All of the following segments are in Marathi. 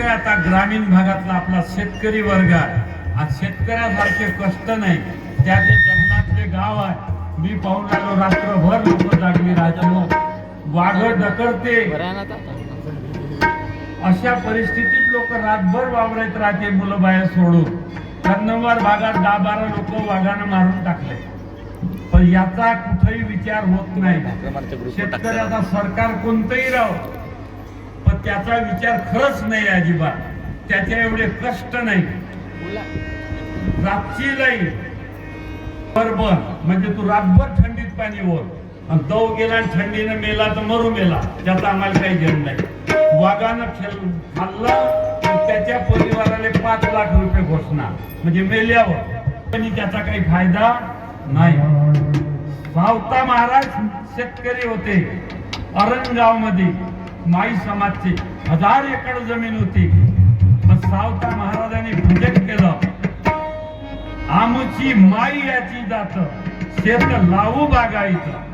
आहे आता ग्रामीण भागातला आपला शेतकरी वर्ग आहे. आज शेतकऱ्यासारखे कष्ट नाही. त्या जे जंगलातले गाव आहे. मी पाहून आलो रात्रभर लोक जागली राहतो वाघ डकरते अशा परिस्थितीत लोक रातभर वावरत राहते मुलं बाहेर सोडून. कन्नवार भागात दहा बारा लोक वाघानं मारून टाकले. पण याचा कुठेही विचार होत नाही. शेतकऱ्याचा सरकार कोणतंही राहो. त्याचा विचार खरंच नाही अजिबात. त्याच्या एवढे कष्ट नाही. रातची नाही बरोबर. म्हणजे तू रातभर थंडीत पाणी ओर आणि दव गेला आणि थंडीनं मेला तर मरू मेला. त्याचा आम्हाला काही घेण नाही. वाघानं खेळ खाल्लं तर त्याच्या परिवाराला पाच लाख रुपये घोषणा. म्हणजे मेल्यावर. पण त्याचा काही फायदा नाही. सावता महाराज शेतकरी होते. अरणगावमध्ये माई समाजची हजार एकर जमीन होती. पण सावता महाराजांनी भजन केलं. आमची माई याची जात शेत लावू बागायचं.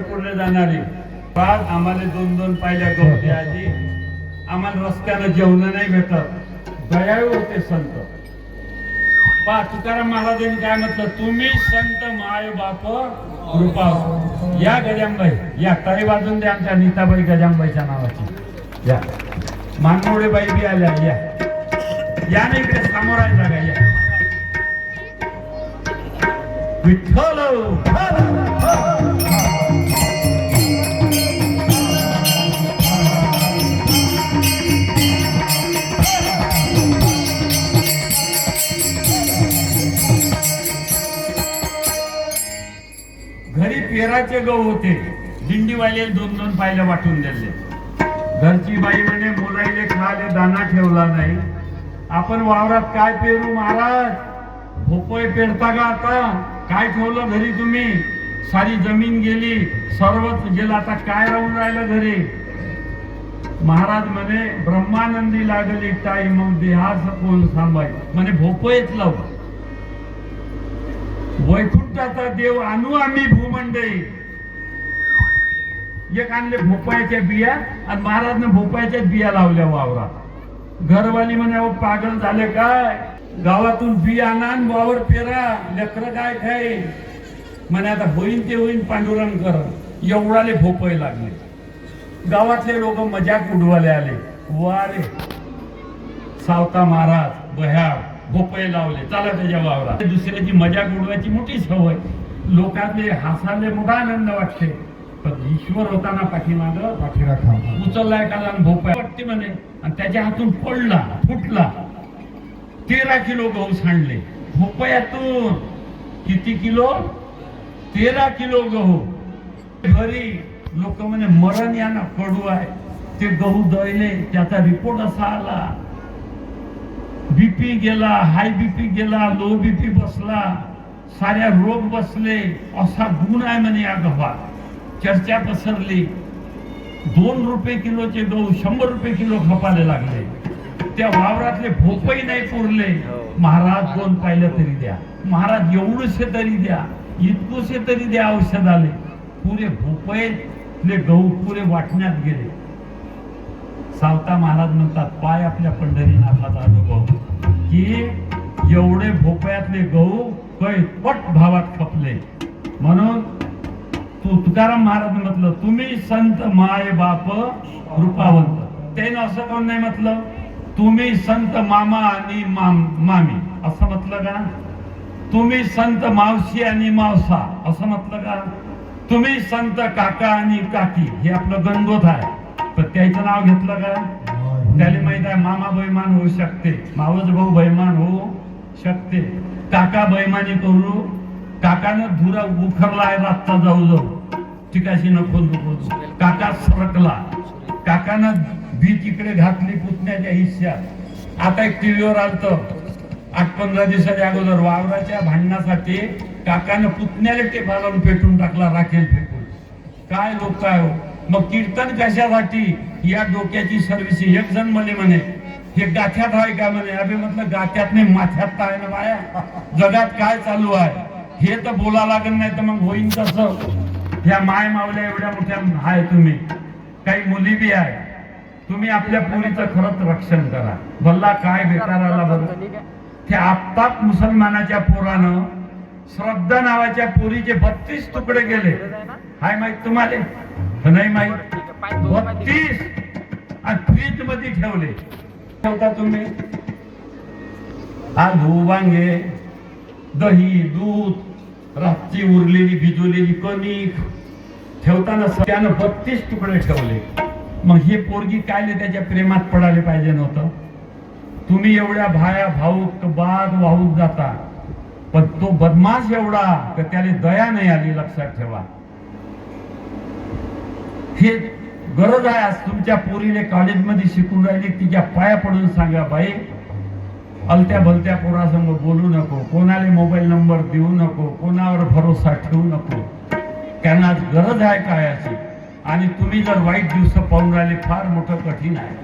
आणि पंढरपूरला जाणारी. बाग आम्हाला दोन दोन पायल्या गवते आधी आम्हाला रस्त्यानं जेवण नाही भेटत. दयाळू होते संत. पा तुकाराम महाराजांनी काय म्हटलं? तुम्ही संत माय बाप कृपा या गजामबाई या ताई वाजून द्या आमच्या नीताबाई गजामबाईच्या नावाची. या. मानमोडे बाई बी आल्या या. या ना इकडे समोर आहे जागा या. विठ्ठल. तेराचे गहू होते. दिंडीवाले दोन दोन पायले वाटून दिले. घरची बाई म्हणे मुलाईले खाले दाना ठेवला नाही. आपण वावरात काय पेरू महाराज? भोपळे पेरता का आता? काय ठेवलं घरी तुम्ही? सारी जमीन गेली. सर्वच गेलं. आता काय राहून राहिलं घरी? महाराज म्हणे ब्रह्मानंदी लागली टाई मग देहास कोण सांभाळ म्हणे भोपळेच लावू. वैकुंठाचा देव आणू आम्ही भूमंडळी. एक आणले भोपाळ्याच्या बिया आणि महाराजनं भोपाळ्याच्याच बिया लावल्या वावरात. घरवाली म्हणे अहो पागल झाले काय? गावातून बिया आणा वावर पेरा. लेकर काय खाय म्हणे आता होईन ते होईन पांडुरंग कर. एवढाले भोपळे लागले. गावातले लोक मजाक उडवाले आले. वा रे सावता महाराज बह्याळ भोपळे लावले. चला त्याच्या वावरात. दुसऱ्याची मजाक उडवायची मोठी सवय. लोकांचे हसायला मोठा आनंद वाटते. पण ईश्वर होताना पाठीमाग उचललाय काला आणि भोपळा वाटते म्हणे आणि त्याच्या हातून पडला फुटला. तेरा किलो गहू सांडले. भोपळ्यातून किती किलो? तेरा किलो गहू. घरी लोक म्हणे मरण यांना कडू आहे. ते गहू दळले त्याचा रिपोर्ट असा आला. बीपी गेला हाय बीपी गेला लो बीपी बसला साऱ्या रोग बसले असा गुण आहे म्हणे या गव्हात. चर्चा पसरली. दोन रुपये किलोचे गहू शंभर रुपये किलो खपायला लागले. त्या वावरातले भोपई नाही पुरले. महाराज दोन पाहिलं तरी द्या. महाराज एवढंसे तरी द्या. इतकुसे तरी द्या औषध आले पुरे भोपळे गहू पुरे वाटण्यात गेले. सावता महाराज म्हणतात पाय आपल्या पंढरीनाथाचा अनुभव. की एवढे भोपळ्यातले गहू कैपट भावात खपले. म्हणून तू तुकाराम महाराज म्हटलं तुम्ही संत माय बाप कृपावंत त्यानं असं कोण नाही म्हटलं तुम्ही संत मामा आणि माम मामी. असं म्हटलं का? तुम्ही संत मावशी आणि मावसा. असं म्हटलं का? तुम्ही संत काका आणि काकी. हे आपलं गणगोत आहे. तर त्याचं नाव घेतलं का? त्याला माहीत आहे मामा बैमान होऊ शकते मावस भाऊ बैमान होऊ शकते. काका बैमानी करू काकानं धुरा आहे रातचा जाऊ जाऊ ठिकाशी नको नको काका सरकला. काकानं बी तिकडे घातली पुतण्याच्या हिश्यात आता एक टीव्हीवर आलत. आठ पंधरा दिवसाच्या अगोदर वावराच्या भांडणासाठी काकानं पुतण्याला टेप लावून पेटून टाकला राखेल फेकून. काय लोक काय हो? मग कीर्तन कशासाठी? या डोक्याची सर्विस एक जण म्हणे म्हणे हे गाठ्यात आहे का? म्हणे अभि म्हटलं गाठ्यात नाही माथ्यात आहे ना बाया? जगात काय चालू आहे? हे तर बोला लागत नाही तर मग होईन कसं ह्या माय मावल्या एवढ्या मोठ्या आहे तुम्ही. काही मुली बी आहे. तुम्ही आपल्या पोरीचं खरंच रक्षण करा. भल्ला काय बेकार आला बरं. ते आत्ताच मुसलमानाच्या पोरानं श्रद्धा नावाच्या पोरीचे बत्तीस तुकडे गेले हाय माहीत तुम्हाला? नाही माहीत. बत्तीस आणि फ्रीजमध्ये ठेवले. ठेवता तुम्ही? आलू वांगे दही दूध रात्री उरलेली भिजवलेली कणिक ठेवताना त्यानं बत्तीस तुकडे ठेवले. मग हे पोरगी कायले त्याच्या प्रेमात पडायला पाहिजे नव्हतं? तुम्ही एवढ्या भाया भाऊक बाद वाहून जाता. पण तो बदमाश एवढा तर त्याला दया नाही आली लक्षात ठेवा. हे गरज आहे आज तुमच्या पोरीने कॉलेजमध्ये शिकून राहिली तिच्या पाया पडून सांगा बाई अलत्या भलत्या पोरासमोर बोलू नको कोणाला मोबाईल नंबर देऊ नको कोणावर भरोसा ठेवू नको. त्यांना आज गरज आहे कायाची आणि तुम्ही जर वाईट दिवस पाहून राहिले फार मोठं कठीण आहे.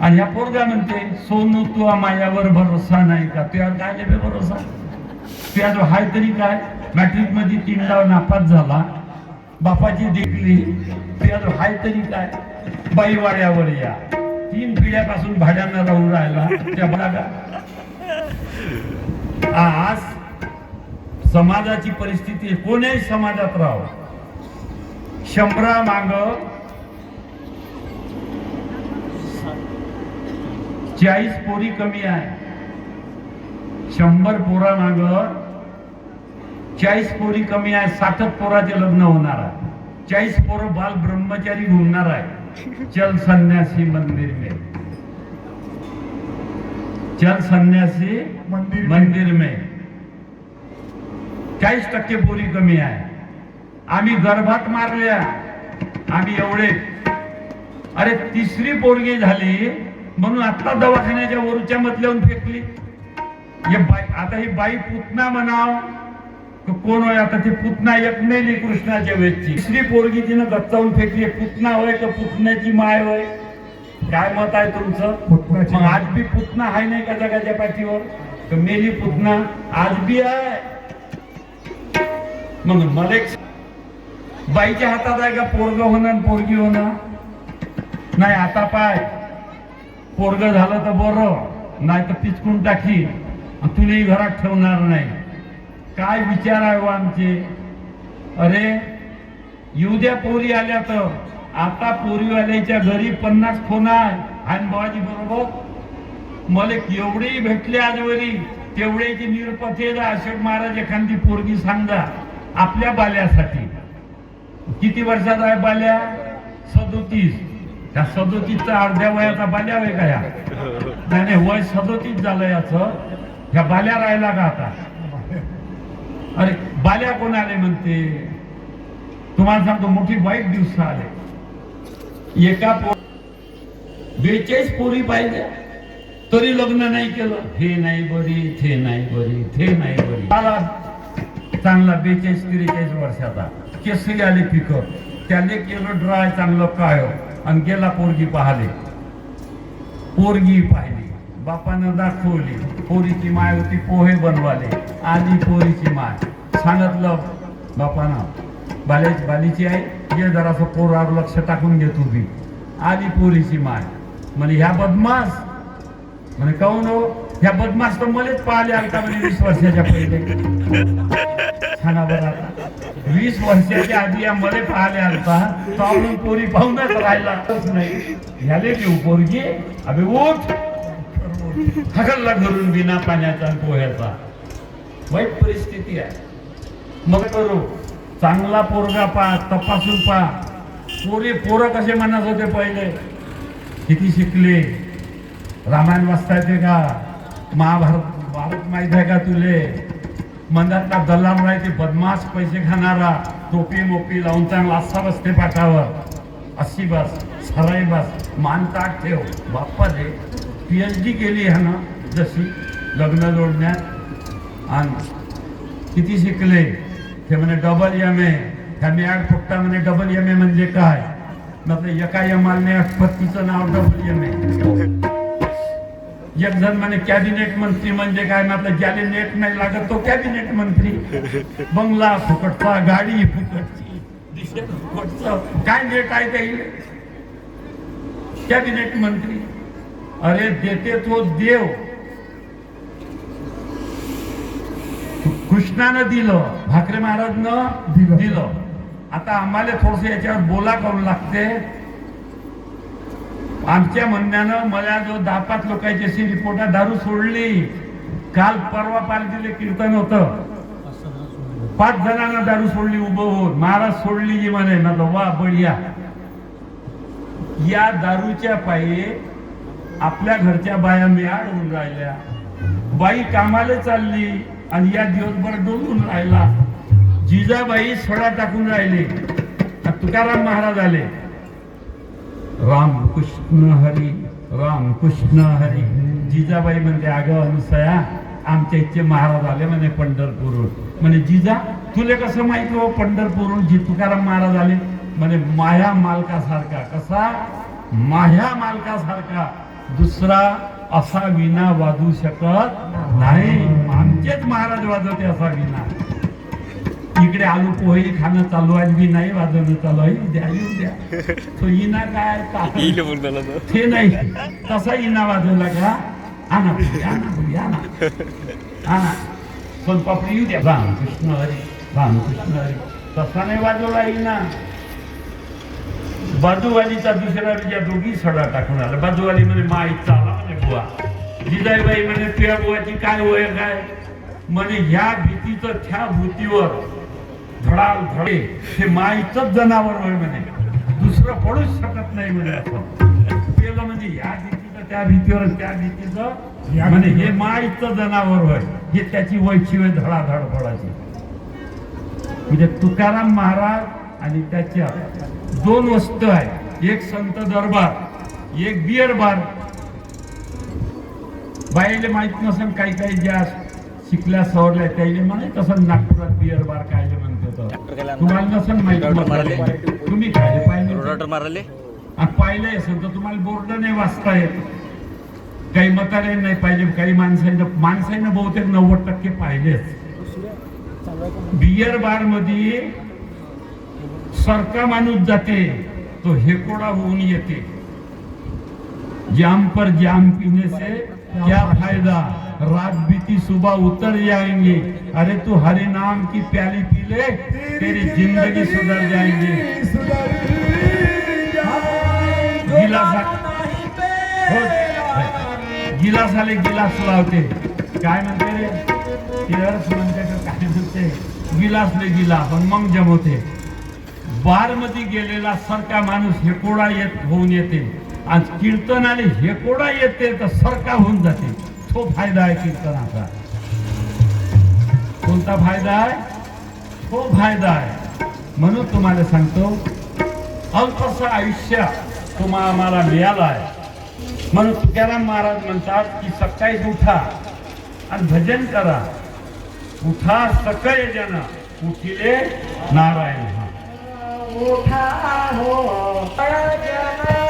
आणि ह्या पोरगा म्हणते सोनू तू मायावर भरोसा नाही का? तुझ्यावर काय नाही भरोसा? तुझ्या जो हाय तरी काय? मॅट्रिकमध्ये तीन डाव नापास झाला. बापाची देखली तुझ्या हाय तरी काय? बाईवाड्यावर या. तीन पिढ्यापासून भाड्यानं राहून राहिला. त्या भागा आज समाजाची परिस्थिती कोणीही समाजात राहो शंभरा माग चाळीस पोरी कमी आहे. शंभर पोरा माग चाळीस पोरी कमी आहे. साठच पोराचे लग्न होणार आहे. चाळीस पोरं बाल ब्रह्मचारी घुमणार आहे. चल संन्यासी मंदिर में. चल संन्यासी मंदिर में. मंदिर में. चाळीस टक्के पोरी कमी आहे. आम्ही गर्भात मारल्या. आम्ही एवढे. अरे तिसरी पोरगी झाली म्हणून आता दवाखान्याच्या वरच्या मधल्याहून फेकली. हे बाई आता ही बाई पुतना म्हणाव. कोण होय? आता ती पुतना एक मेली कृष्णाच्या वेळची तिसरी पोरगी तिनं गच्चावून फेकली. पुतना होय का पुतण्याची माय होय? काय मत आहे तुमचं. आज बी पुतना आहे नाही का जगाच्या पाठीवर? तर मेली पुतना आज बी आहे मग मला एक बाईच्या हातात आहे का पोरग होणं आणि पोरगी होणं? नाही आता पाय. पोरग झालं तर बरं. नाही तर पिचकून टाकी. तुलाही घरात ठेवणार नाही. काय विचार आहे हो आमचे? अरे येऊ द्या पोरी आल्या तर. आता पोरीवाल्याच्या घरी पन्नास फोन आहे. आणि बाबाजी बरोबर? मला एवढेही भेटले आजवरी तेवढ्याची निरपथे अशोक महाराज एखादी पोरगी सांगा. आपल्या बाल्यासाठी. किती वर्षाचा आहे बाल्या? सदोतीस. त्या सदोतीसचा अर्ध्या वयाचा बाल्या वय का या? नाही नाही, वय सदोतीस झालं याचं. ह्या बाल्या राहिला का आता? अरे बाल्या कोण आले म्हणते? तुम्हाला सांगतो मोठी वाईट दिवस आले. एका बेचाळीस पोरी पाहिजे. तरी लग्न नाही केलं. हे नाही बरी थे नाही बरी थे नाही बरी. आला. चांगला बेचाळीस त्रेचाळीस वर्षाचा. केसरी आले पिकं. त्याने केलं ड्राय चांगलं काय आणि गेला पोरगी पाहले पोरगी पाहिली. बापानं दाखवली पोरीची माय होती पोहे बनवाले आली पोरीची माय. सांगितलं बापानं बाले बालीची आई ये जरासं पोरावर लक्ष टाकून घेत मी आली पोरीची माय. म्हणे ह्या बदमास म्हणे काऊन हो? ह्या बदमास तर मलाच पाहिले आलता म्हणे वीस वर्षाच्या पहिले. सांगा वीस वर्षाच्या आधी या मले पाहिले आलता तो आपण पोरी पाहूनच राहिला. नाही ह्याले घेऊ पोरगी. अभि उठ. हकलला घरून बिना पाण्याचा पोह्याचा. वाईट परिस्थिती आहे. मग करू? चांगला पोरगा पा तपासून पा. पोरी पोरं कसे म्हणत होते पहिले? किती शिकले? रामायण वाचता येते का? महाभारत भारत माहीत आहे का तुले? मंदातला दलाल राहायचे बदमाश पैसे खाणारा टोपी मोपी लावून चांगला असा बसते पाठावर. अशी बस सराई बस मान ताट ठेव. बाप्पा दे पी एच डी केली ह्यानं जशी लग्न जोडण्यात. आणि किती शिकले ते म्हणे डबल एम ए ह्या मॅड फुकटा म्हणे डबल एम ए म्हणजे काय? म्हटलं एका यमाने अठपत्तीचं नाव डबल एम ए एक जण म्हणे कॅबिनेट मंत्री म्हणजे काय? म्हटलं ज्याला नेट नाही लागत तो कॅबिनेट मंत्री. बंगला फुकटचा गाडी फुकटची. काय नेट आहे ते? कॅबिनेट मंत्री. अरे देते तो देव. कृष्णानं दिलं भाकरे महाराजनं दिलं. दिलं. आता आम्हाला थोडस याच्यावर बोला करून लागते. आमच्या म्हणण्यानं मला जो दहा पाच लोकांची अशी रिपोर्ट दारू सोडली. काल परवा पालखीले कीर्तन होतं. पाच जणांना दारू सोडली उभं होऊन महाराज सोडली जी म्हणे वा बढिया या दारूच्या पायी आपल्या घरच्या बाया मियाड होऊन राहिल्या. बाई कामाला चालली आणि या दिवसभर डोलून राहिला. जिजाबाई सडा टाकून राहिले. तुकाराम महाराज आले. राम कृष्ण हरी राम कृष्ण हरी. जिजाबाई म्हणते अगं अनुसया आमच्या इथचे महाराज आले म्हणे पंढरपूरहून. म्हणे जिजा तुले कसं माहिती हो पंढरपूरहून जी तुकाराम महाराज आले? म्हणे माया मालकासारखा. कसा? माह्या मालकासारखा. दुसरा असा विना वाजू शकत नाही. आमचेच महाराज वाजवते असा विना इकडे आलू पोहे खाणं चालू आहे बी नाही वाजवणं चालू आहे. द्या येऊ द्या. तो इना काय तो. नाही. तसा इना वाजवला का? आणा पुढे आणा पुढे आणा आणा पण पापडी येऊ द्या. राम कृष्ण हरी राम कृष्ण हरी. तसा नाही वाजवला इना बाजूवालीचा दुसऱ्या ज्या दोघी सडा टाकून आला. बाजूवाली म्हणे माई चाला म्हणे बुवा. जिजाईबाई म्हणे तुझ्या बुवाची काय वय काय म्हणे ह्या भीतीचं त्या भूतीवर धडाल धडे हे माईचंच जनावर होय म्हणे. दुसरं पडूच शकत नाही म्हणे असं केलं म्हणजे ह्या भीतीचं त्या भीतीवर त्या भीतीचं म्हणे हे माईचं जनावर होय. हे त्याची वयची वय धडाधड पडायची. म्हणजे तुकाराम महाराज आणि त्याच्या दोन वस्तू आहे एक संत दरबार एक बियर बार. बाईले माहीत नसेल काही काही ज्या शिकल्या सवरल्या त्याला म्हणे तसं नागपुरात बियर बार कायले म्हणते तर तुम्हाला नसेल? माहिती तुम्ही काय रोडाटर मारले. पाहिलंय असेल तर तुम्हाला बोर्ड नाही वाचता येत. काही म्हातारे नाही पाहिजे काही माणसानं माणसानं बहुतेक नव्वद टक्के पाहिलेच. बियर बारमध्ये सरका माणूस जाते तो हेकोडा येते. जाम पर जाम पीने से क्या फ़ायदा? रात बीती सुबह उतर जाएँगे. अरे तू हरे नाम की प्याली पी ले, तेरी ज़िंदगी सुधर जाएँगे. गिलासा. गिलासाले गिलास लावते. काय म्हणते रे? म्हणते काय म्हणते? गिलास पण मग जमवते. बारमध्ये गेलेला सरका माणूस हेकोडा येत होऊन येते. आणि कीर्तनाने हेकोडा येते तर सरका होऊन जाते. तो फायदा आहे कीर्तनाचा. कोणता फायदा आहे? तो फायदा आहे. म्हणून तुम्हाला सांगतो अल्पस आयुष्य तुम्हाला आम्हाला मिळालं आहे म्हणून तुकाराम महाराज म्हणतात की सकाळीच उठा आणि भजन करा. उठा सकाळी जण उठिले नारायण. हा उठा हो जन